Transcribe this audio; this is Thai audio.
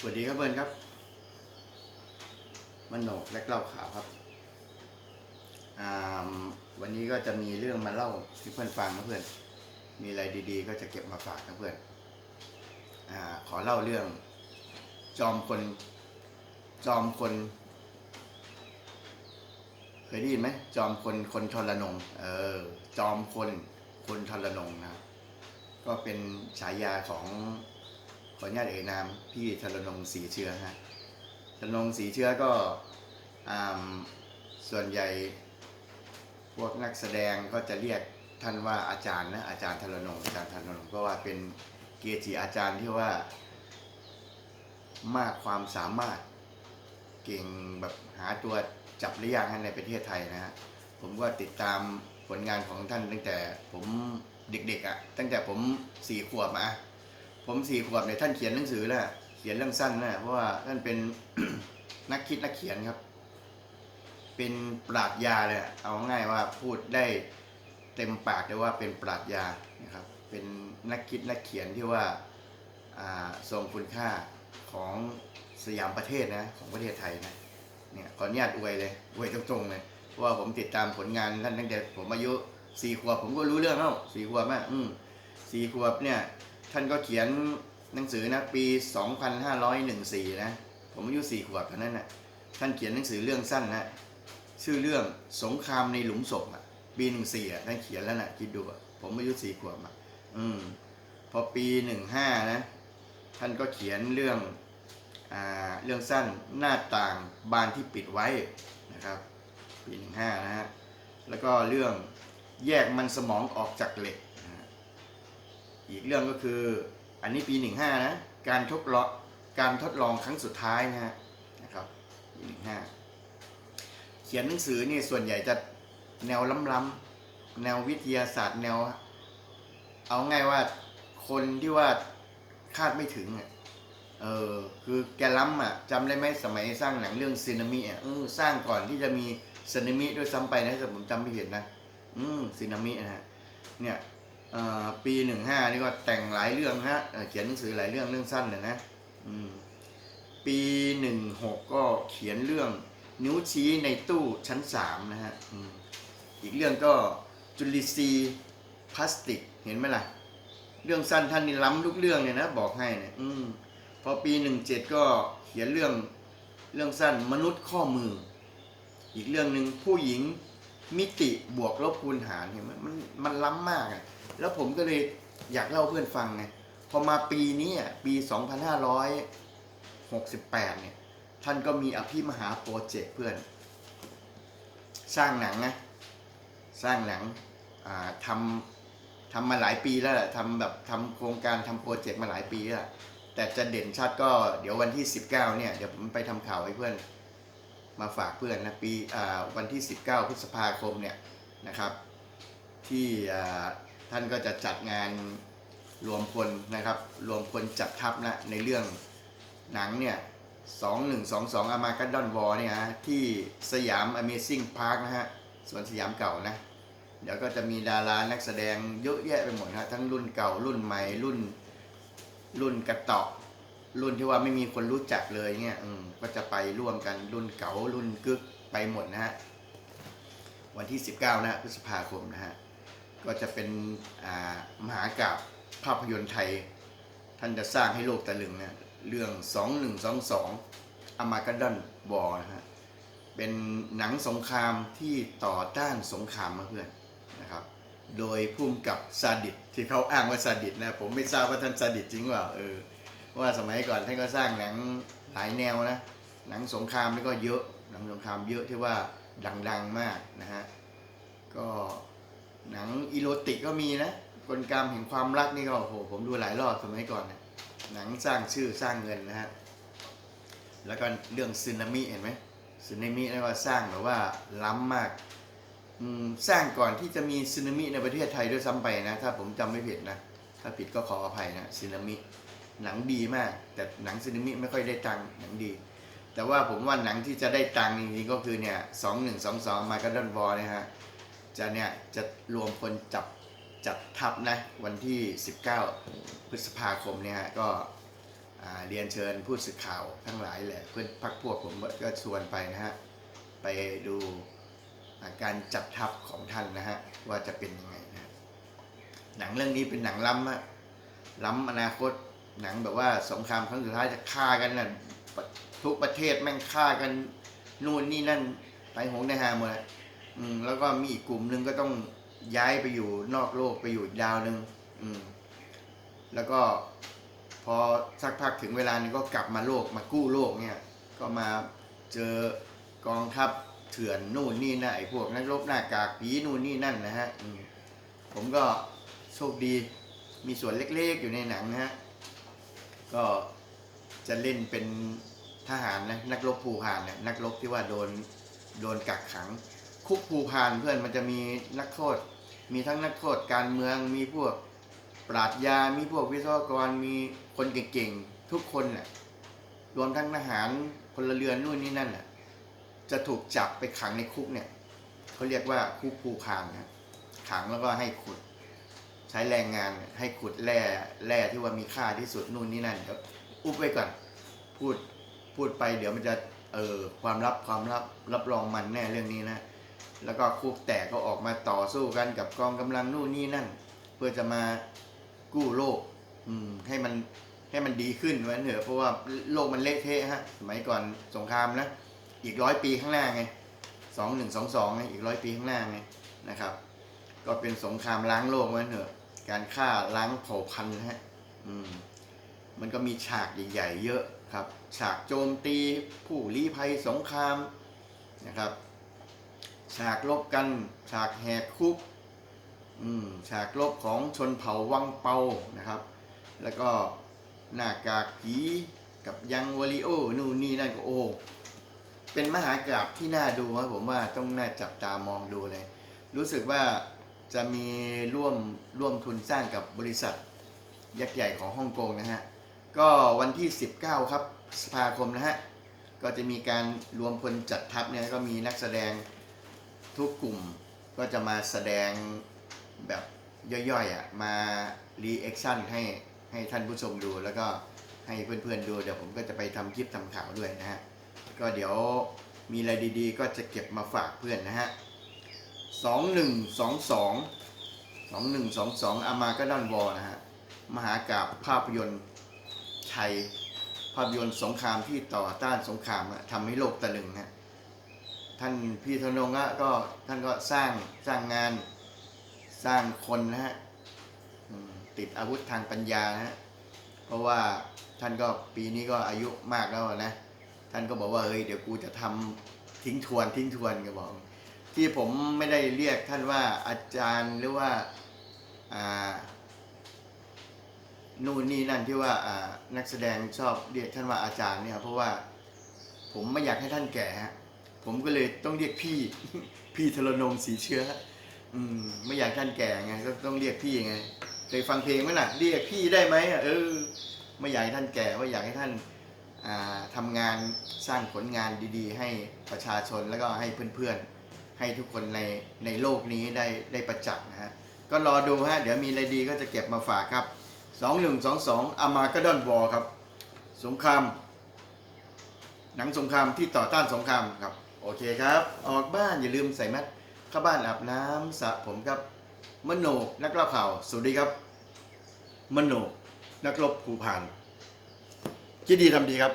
สวัสดีครับเพื่อนครับ มันโหนกและเล่าข่าวครับวันนี้ก็จะมีเรื่องมาเล่าให้เพื่อนฟังนะเพื่อน มีอะไรดีๆ ก็จะเก็บมาฝากนะเพื่อนอขอเล่าเรื่อง จอมคน จอมคน เคยได้ยินไหมจอมคนคนทรนง เออ จอมคนคนทรนงนะ ก็เป็นฉายาของ ขออนุญาตเอ่ยนามพี่ธนงศรีเชื้อฮะธนงศรีเชื้อก็อส่วนใหญ่พวกนักแสดงก็จะเรียกท่านว่าอาจารย์นะอาจารย์ธนงอาจารย์ธนงเพราะว่าเป็นเกจิอาจารย์ที่ว่ามากความสามารถเก่งแบบหาตัวจับหรือยังในประเทศไทยนะฮะผมก็ติดตามผลงานของท่านตั้งแต่ผมเด็กๆอะ่ะตั้งแต่ผมสี่ขวบมา ผมสี่ขวบเนี่ยท่านเขียนหนังสือแล้วเขียนเรื่องสั้นนะเพราะว่าท่านเป็นนักคิดนักเขียนครับ เป็นปราชญาเลยเอาง่ายว่าพูดได้เต็มปากเลยว่าเป็นปราชญานะครับ เป็นนักคิดนักเขียนที่ว่าอ่าทรงคุณค่าของสยามประเทศนะของประเทศไทยนะเนี่ยขออนุญาตอวยเลยอวยตรงๆเลยเพราะว่าผมติดตามผลงานท่านตั้งแต่ผมอายุสี่ขวบผมก็รู้เรื่องแล้วสี่ขวบอะอืมสี่ขวบเนี่ย ท่านก็เขียนหนังสือนะปี 2514 นะ ผมอายุ4ขวบเท่านั้นนะท่านเขียนหนังสือเรื่องสั้นนะชื่อเรื่องสงครามในหลุมศพอะปี14อะท่านเขียนแล้วนะคิดดูอะผมอายุ4ขวบอะอืมพอปี15นะท่านก็เขียนเรื่องอ่าเรื่องสั้นหน้าต่างบานที่ปิดไว้นะครับปี15นะฮะแล้วก็เรื่องแยกมันสมองออกจากเหล็ก อีกเรื่องก็คืออันนี้ปี 15 นะ การทดลองการทดลองครั้งสุดท้ายนะฮะนะครับปี15 เขียนหนังสือนี่ส่วนใหญ่จะแนวล้ำๆแนววิทยาศาสตร์แนว เอาง่ายว่าคนที่ว่าคาดไม่ถึงอะเออคือแกล้ำอะจำได้ไหมสมัยสร้างหนังเรื่องซีนามิอะเออสร้างก่อนที่จะมีซีนามิด้วยซ้ำไปนะถ้าผมจำไม่ผิดนะ อืมซีนามินะฮะเนี่ย ปีหนึ่งห้านี่ก็แต่งหลายเรื่องฮะเเขียนหนังสือหลายเรื่องเรื่องสั้นเลยนะปีหนึ่งหกก็เขียนเรื่องนิ้วชี้ในตู้ชั้นสามนะฮะอ,อีกเรื่องก็จุลินทรีย์พลาสติกเห็นไหมล่ะ เรื่องสั้นท่านนี่ล้ำทุกเรื่องเนี่ยนะบอกให้เนี่ยอืมพอปีหนึ่งเจ็ดก็เขียนเรื่องเรื่องสั้นมนุษย์ข้อมือ อีกเรื่องหนึ่งผู้หญิง มิติบวกลบคูณหารเห็นไหมมันมันล้ำมากอะแล้วผมก็เลยอยากเล่าเพื่อนฟังไงพอมาปีนี้อะปี 2568 เนี่ย ท่านก็มีอภิมหาโปรเจกต์เพื่อน สร้างหนังนะสร้างหนังทำทำมาหลายปีแล้วแหละทำแบบทำโครงการทำโปรเจกต์มาหลายปีแล้วแต่จะเด่นชัดก็เดี๋ยววันที่ 19 เนี่ย เดี๋ยวผมไปทำข่าวให้เพื่อน มาฝากเพื่อนนะปีวันที่ 19 พฤษภาคมเนี่ยนะครับ ที่ท่านก็จะจัดงานรวมพลนะครับ รวมพลจัดทัพนะในเรื่องหนังเนี่ย2122อามากัดดอนวอเนี่ยฮะที่สยาม Amazing Park นะฮะสวนสยามเก่านะ เดี๋ยวก็จะมีดารานักแสดงเยอะแยะไปหมดนะทั้งรุ่นเก่ารุ่นใหม่รุ่นรุ่นกระเตาะ รุ่นที่ว่าไม่มีคนรู้จักเลยเงี้ยก็จะไปร่วมกันรุ่นเก่ารุ่นกึกไปหมดนะฮะวันที่ 19นะฮะพฤษภาคมนะฮะก็จะเป็นมหากราบภาพยนตร์ไทย ท่านจะสร้างให้โลกตะลึงนะเรื่อง 2122อมากัดอนบอนะฮะเป็นหนังสงครามที่ต่อต้านสงครามมาเพื่อนนะครับโดยพุ่มกับซาดิสที่เขาอ้างว่าซาดิสนะผมไม่ทราบว่าท่านซาดิสจริงเปล่าเออเพรา ว่าสมัยก่อนท่านก็สร้างหนังหลายแนวนะหนังสงครามนี่ก็เยอะหนังสงครามเยอะที่ว่าดังๆมากนะฮะก็หนังอีโรติกก็มีนะกลกรรมแห่งความรักนี่ก็โอ้โหผมดูหลายรอบสมัยก่อนนะหนังสร้างชื่อสร้างเงินนะฮะแล้วก็เรื่องซึนามิเห็นไหมซึนามินี่ก็สร้างแบบว่าล้ำมากสร้างก่อนที่จะมีซึนามิในประเทศไทยด้วยซ้ำไปนะ ถ้าผมจำไม่ผิดนะ ถ้าผิดก็ขออภัยนะซึนามิ หนังดีมาก แต่หนังซึนามิไม่ค่อยได้ตังค์หนังดี แต่ว่าผมว่าหนังที่จะได้ตังค์จริงๆก็คือเนี่ยสองหนึ่งสองสองมาการ์ดอนวอลนะฮะจะเนี่ยจะรวมคนจับจัดทัพนะวันที่ 19 พฤษภาคมเนี่ยฮะก็เรียนเชิญผู้สื่อข่าวทั้งหลายแหละเพื่อนพักพวกผมก็ชวนไปนะฮะไปดูาการจัดทัพของท่านนะฮะว่าจะเป็นยังไงนะหนังเรื่องนี้เป็นหนังล้ำล้ำอนาคต หนังแบบว่าสงครามครั้งสุดท้ายจะฆ่ากันน่ะทุกประเทศแม่งฆ่ากันนู่นนี่นั่นไปหงในหาหมดอะอืมแล้วก็มีอีกกลุ่มหนึ่งก็ต้องย้ายไปอยู่นอกโลกไปอยู่ดาวหนึ่งอืมแล้วก็พอสักพักถึงเวลานึงก็กลับมาโลกมากู้โลกเนี่ย ก็มาเจอกองทัพเถื่อนนู่นนี่นะไอ้พวกนักรบหน้ากากผีนู่นนี่นั่นนะฮะผมก็โชคดีมีส่วนเล็กๆอยู่ในหนังนะฮะ ก็จะเล่นเป็นทหารนะนักรบภูพานนะนักรบที่ว่าโดนโดนกักขัง คุกภูพานเพื่อนมันจะมีนักโทษ มีทั้งนักโทษการเมืองมีพวกปราชญามีพวกวิศวกรมีคนเก่งๆทุกคนน่ะรวมทั้งทหารพลเรือนนู่นนี่นั่นน่ะจะถูกจับไปขังในคุกเนี่ยเขาเรียกว่าคุกภูคานนะขังแล้วก็ให้ขุด ใช้แรงงานให้ขุดแร่แร่ที่ว่ามีค่าที่สุดนู่นนี่นั่นเดี๋ยวอุบไว้ก่อนพูดพูดไปเดี๋ยวมันจะเออความลับความลับรับรองมันแน่เรื่องนี้นะ แล้วก็คุกแตกก็ออกมาต่อสู้กันกับกองกำลังนู่นนี่นั่น เพื่อจะมากู้โลก อืมให้มันให้มันดีขึ้นไว้เถอะเพราะว่าโลกมันเละเทะฮะสมัยก่อนสงครามนะอีกร้อยปีข้างหน้าไงสองหนึ่งสองสองไงอีกร้อยปีข้างหน้าไงนะครับ ก็เป็นสงครามล้างโลกไว้เถอะ การฆ่าล้างเผ่าพันธุ์นะฮะอืมมันก็มีฉากใหญ่ๆเยอะครับ ฉากโจมตีผู้ลี้ภัยสงครามนะครับ ฉากลบกัน ฉากแหกคุกอืมฉากลบของชนเผ่าวังเปานะครับ แล้วก็หน้ากากผีกับยังวอริโอนู่นนี่นั่นก็โอ้เป็นมหากราบที่น่าดูครับผมว่าต้องน่าจับตามองดูเลย รู้สึกว่า จะมีร่วมร่วมทุนสร้างกับบริษัทยักษ์ใหญ่ของฮ่องกงนะฮะ ก็วันที่ 19 ครับสภาคมนะฮะ ก็จะมีการรวมพลจัดทัพเนี่ยก็มีนักแสดงทุกกลุ่มก็จะมาแสดงแบบย่อยๆอะมารีแอคชั่นให้ให้ท่านผู้ชมดูแล้วก็ให้เพื่อนๆดูเดี๋ยวผมก็จะไปทำคลิปทำข่าวด้วยนะฮะ ก็เดี๋ยวมีอะไรดีๆ ก็จะเก็บมาฝากเพื่อนนะฮะ สองหนึ่งสองสองสองหนึ่งสองสองอามาก็ดันวอนะฮะ มหากาบภาพยนตร์ไทย ภาพยนตร์สงครามที่ต่อต้านสงครามทำให้โลกตะลึงนะท่านพี่ธนงก็ท่านก็สร้างสร้างงานสร้างคนนะฮะติดอาวุธทางปัญญานะฮะเพราะว่าท่านก็ปีนี้ก็อายุมากแล้วนะ ท่านก็บอกว่าเฮ้ยเดี๋ยวกูจะทำทิ้งทวนทิ้งทวนก็บอก ที่ผมไม่ได้เรียกท่านว่าอาจารย์หรือว่าอ่านู่นนี่นั่นที่ว่าอ่านักแสดงชอบเรียกท่านว่าอาจารย์เนี่ยเพราะว่าผมไม่อยากให้ท่านแก่ฮะผมก็เลยต้องเรียกพี่พี่ธรนงสีเชื้ออืมไม่อยากท่านแก่ไงก็ต้องเรียกพี่ไงเคยฟังเพลงไหมน่ะเรียกพี่ได้ไหมเออไม่อยากให้ท่านแก่ว่าอยากให้ท่านอ่าทำงานสร้างผลงานดี ๆ ให้ประชาชนแล้วก็ให้เพื่อนๆ ให้ทุกคนในในโลกนี้ได้ได้ประจักษ์นะฮะ ก็รอดูฮะ เดี๋ยวมีอะไรดีก็จะเก็บมาฝากครับสองหนึ่งสองสองอามากดอนวอครับ สงคราม หนังสงครามที่ต่อต้านสงครามครับ โอเคครับ ออกบ้านอย่าลืมใส่แมสเข้าบ้านอาบน้ำสระผมครับ มโนนักเล่าข่าว สวัสดีครับ มโนนักรบภูพานคิดดีทำดีครับ